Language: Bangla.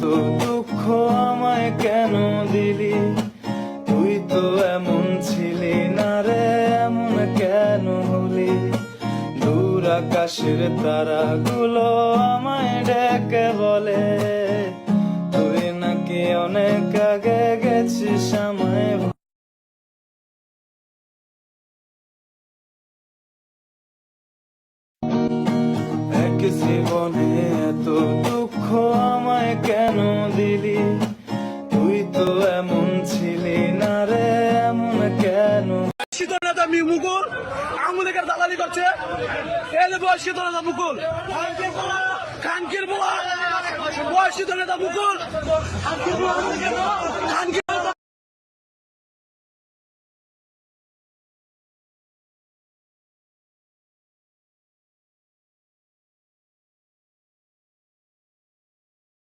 তো দুঃখ আমায় কেন দিলি? তুই তো এমন ছিলি না রে, এমন কেন হলি? দূর আকাশের তারাগুলো আমায় ডেকে বলে, তুই নাকি অনেক আগে গেছিস আমায়? জীবনে মি মুকুল আঙুলিকার দালালি করছে। এই বয়সী ধরে নেতা মুকুল। খানকির বলা বয়সী নেতা মুকুল।